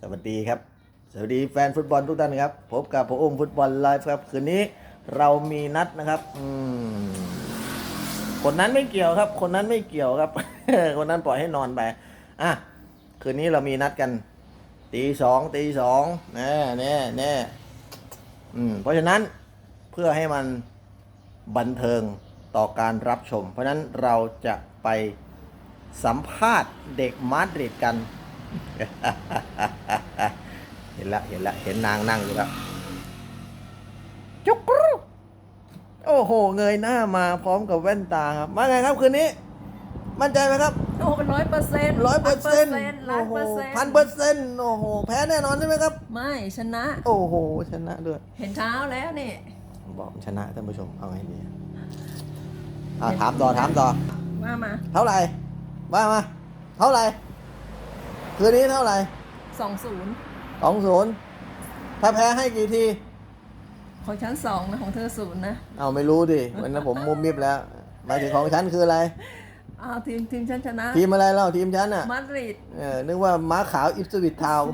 สวัสดีครับ สวัสดีแฟนฟุตบอลทุกท่านครับ พบกับผมอุ้มฟุตบอลไลฟ์ครับ คืนนี้เรามีนัดนะครับ อืมคนนั้นไม่เกี่ยวครับ คนนั้นไม่เกี่ยวครับ คนนั้นปล่อยให้นอนไป อะ คืนนี้เรามีนัดกัน ตีสองตีสองแน่แน่แน่อืม เพราะฉะนั้นเพื่อให้มันบันเทิงต่อการรับชม เพราะฉะนั้นเราจะไป สัมภาษณ์เด็กมาดริดกัน เห็นละเห็นละเห็นนางนั่งอยู่แล้วจุกรูโอ้โห เงยหน้ามาพร้อมกับแว่นตาครับ มาไงครับคืนนี้ มั่นใจไหมครับโอ้ร้อยเปอร์เซ็นต์ร้อยเปอร์เซ็นต์ร้อโอ้ยโหเปอร์เซ็นต์พันเปอร์เซ็นต์โอ้โห แพ้แน่นอนใช่ไหมครับ ไม่ชนะ โอ้โห ชนะด้วย เห็นเท้าแล้วนี่ บอกชนะท่านผู้ชม เอาไงดีอ่าถามต่อถามต่อ ว่ามา เท่าไหร่ ว่ามาเท่าไหร่คืนนี้เท่าไหร่สองศูนย์สองศูนย์ถ้าแพ้ให้กี่ที ของชั้นสองนะของเธอศูนย์นะเอาไม่รู้ดิวันนั้นผมมุมมิบแล้วหมายถึงของฉันคืออะไรอ้าวทีมทีมฉันชนะ ทีมอะไรเล่าทีมฉันอะมาดริดเออนึกว่าม้าขาวอิฟสวิตทาวน์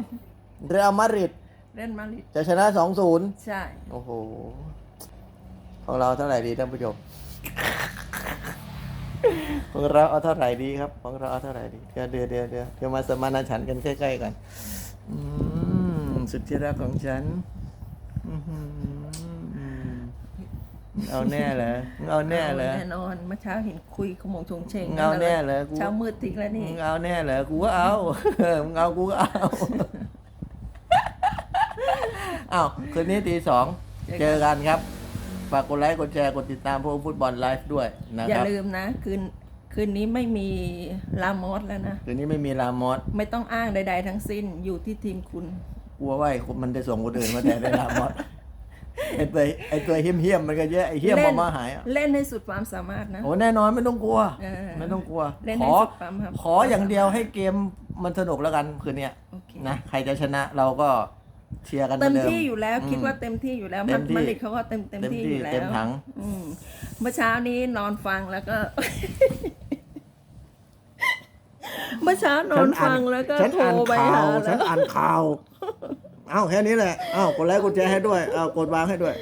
เรอัลมาดริดเล่นมาดริดจะชนะสองศูนย์ใช่ โอ้โห ของเราเท่าไหร่ดีท่านผู้ชม ของเราเอาเท่าไหร่ดีครับ ของเราเอาเท่าไหร่ดีเดี๋ยวเดี๋ยวเดี๋ยวเดี๋ยวเดี๋ยวมาสมานฉันท์กันใกล้ๆกันอืมสุดที่รักของฉันอื้อหือเอาแน่เหรอเอาแน่เหรอ แน่นอนเมื่อเช้าเห็นคุยขโมงชงเชงเงาแน่เหรอกู เช้ามืดทิ้งแล้วนี่ มึงเอาแน่เหรอกูก็เอา มึงเอากูก็เอาเอาคืนนี้ตีสองเจอกันครับ ฝากกดไลค์กดแชร์กดติดตามพวกฟุตบอลไลฟ์ด้วยนะอย่าครับลืมนะ คืนคืนนี้ไม่มีลามอสแล้วนะ คืนนี้ไม่มีลามอสไม่ต้องอ้างใด ๆ ทั้งสิ้นอยู่ที่ทีมคุณ กลัวว่าไอ้คนมันจะส่งคนอื่นมาแต่ได้ลามอสไอ้ตัวไอ้ตัวเฮี้ยมเฮี้ยมๆมันก็เยอะไอ้เฮี้ยมเล่มานมาหายอะเล่นให้สุดความสามารถนะ โอ้แน่นอนไม่ต้องกลัว เออไม่ต้องกลัว เล่นขให้อ สุดความครับขออย่างเดียวให้เกมมันสนุกแล้วกันคืนเนี้ยโอเค นะใครจะชนะเราก็ เชียร์กันหเต็มอนดิที่อยู่แล้วอืมคิดว่าเต็มที่อยู่แล้วเต็มันมที่มันลิดเขาก็เต็มเต็มเต็มที่ที่อยู่แล้วเต็มถังอืมเมื่อเช้านี้นอนฟังแล้วก็ เมื่อเช้านอนฟังแล้วก็ฉันโทรอ่านไปข่าหาวฉัแล้นวอ่านข่าว เอ้าแค่นี้แหละ เอ้ากดไลค์กดแชร์ให้ด้วย เอ้ากดวางให้ด้วย